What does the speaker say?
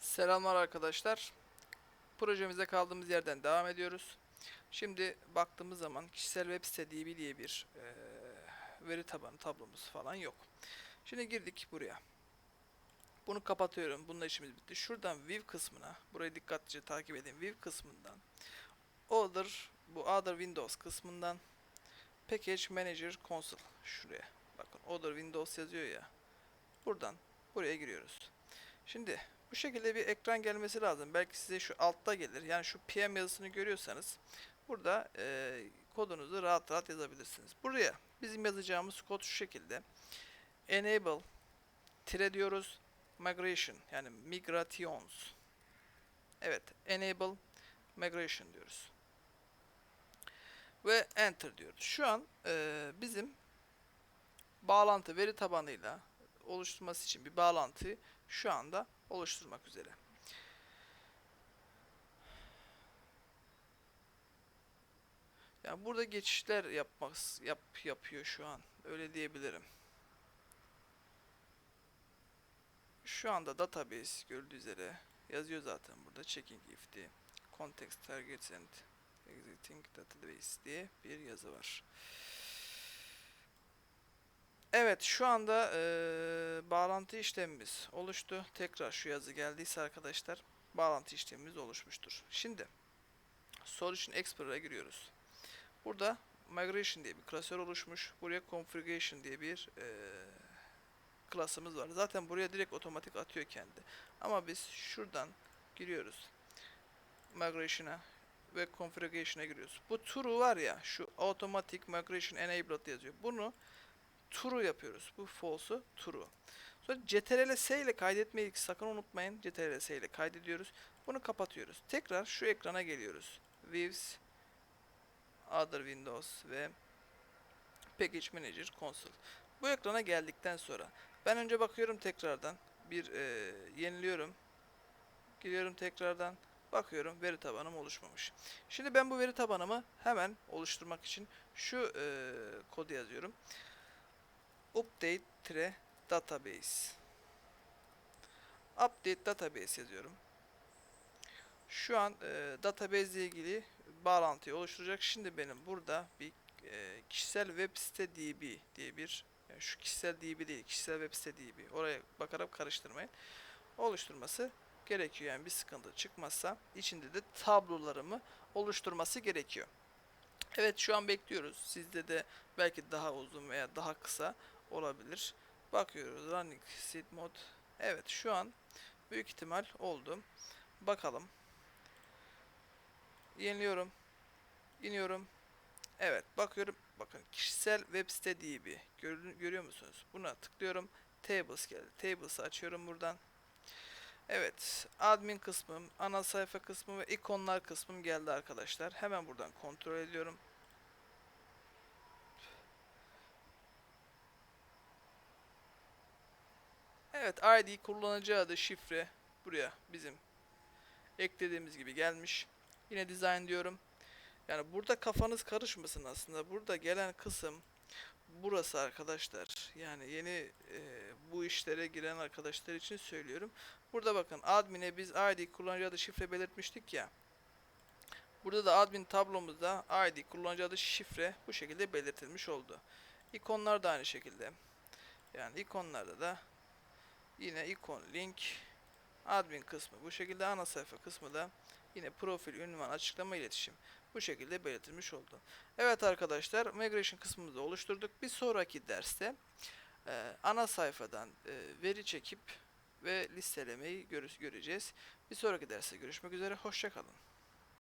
Selamlar arkadaşlar. Projemize kaldığımız yerden devam ediyoruz. Şimdi baktığımız zaman kişisel web site diye bir eee, veri tabanı tablomuz falan yok. Şimdi girdik buraya. Bunu kapatıyorum. Bununla işimiz bitti. Şuradan view kısmına, burayı dikkatlice takip edin. View kısmından Other, bu Other Windows kısmından Package Manager Console şuraya. Bakın Other Windows yazıyor ya. Buradan buraya giriyoruz. Şimdi bu şekilde bir ekran gelmesi lazım. Belki size şu altta gelir. Yani şu PM yazısını görüyorsanız burada e, kodunuzu rahat rahat yazabilirsiniz. Buraya bizim yazacağımız kod şu şekilde. Enable tire diyoruz. Migration yani migrations. Evet, enable migration diyoruz. Ve enter diyoruz. Şu an e, bizim bağlantı veri tabanıyla oluşturması için bir bağlantıyı şu anda oluşturmak üzere. Yani burada geçişler yapmak yap, yapıyor şu an. Öyle diyebilirim. Şu anda database gördüğü üzere yazıyor zaten burada checking if'ti context targets and exiting database diye bir yazı var. Evet şu anda eee, bağlantı işlemimiz oluştu. Tekrar şu yazı geldiyse arkadaşlar bağlantı işlemimiz oluşmuştur. Şimdi Solution Explorer'a giriyoruz. Burada Migration diye bir klasör oluşmuş. Buraya Configuration diye bir eee klasımız var. Zaten buraya direkt otomatik atıyor kendi. Ama biz şuradan giriyoruz. Migration'a ve Configuration'a giriyoruz. Bu true var ya şu Automatic Migration Enabled yazıyor. Bunu true yapıyoruz. Bu false'u true. Sonra ctrl S ile kaydetmeyi sakın unutmayın. ctrl S ile kaydediyoruz. Bunu kapatıyoruz. Tekrar şu ekrana geliyoruz. Views, Other Windows ve Package Manager Console. Bu ekrana geldikten sonra ben önce bakıyorum tekrardan bir e, yeniliyorum. Giriyorum tekrardan. Bakıyorum veri tabanım oluşmamış. Şimdi ben bu veri tabanımı hemen oluşturmak için şu e, kodu yazıyorum update tire database update database yazıyorum. Şu an e, database ile ilgili bağlantıyı oluşturacak. Şimdi benim burada bir e, kişisel web site DB diye bir yani şu kişisel DB değil, kişisel web site DB. Oraya bakarak karıştırmayın. Oluşturması gerekiyor. Yani bir sıkıntı çıkmazsa içinde de tablolarımı oluşturması gerekiyor. Evet şu an bekliyoruz. Sizde de belki daha uzun veya daha kısa olabilir. Bakıyoruz running seed mod. Evet şu an büyük ihtimal oldu. Bakalım. Yeniliyorum. İniyorum. Evet bakıyorum. Bakın kişisel web site DB. Gör, görüyor musunuz? Buna tıklıyorum. Tables geldi. Tables'ı açıyorum buradan. Evet, admin kısmım, ana sayfa kısmı ve ikonlar kısmım geldi arkadaşlar. Hemen buradan kontrol ediyorum. Evet, ID kullanıcı adı, şifre buraya bizim eklediğimiz gibi gelmiş. Yine design diyorum. Yani burada kafanız karışmasın aslında. Burada gelen kısım burası arkadaşlar. Yani yeni e, bu işlere giren arkadaşlar için söylüyorum. Burada bakın admin'e biz ID kullanıcı adı şifre belirtmiştik ya. Burada da admin tablomuzda ID kullanıcı adı şifre bu şekilde belirtilmiş oldu. İkonlar da aynı şekilde. Yani ikonlarda da yine ikon link admin kısmı bu şekilde ana sayfa kısmı da yine profil ünvan açıklama iletişim bu şekilde belirtilmiş oldu. Evet arkadaşlar migration kısmımızı oluşturduk. Bir sonraki derste e, ana sayfadan e, veri çekip ve listelemeyi göreceğiz. Bir sonraki derste görüşmek üzere. Hoşçakalın.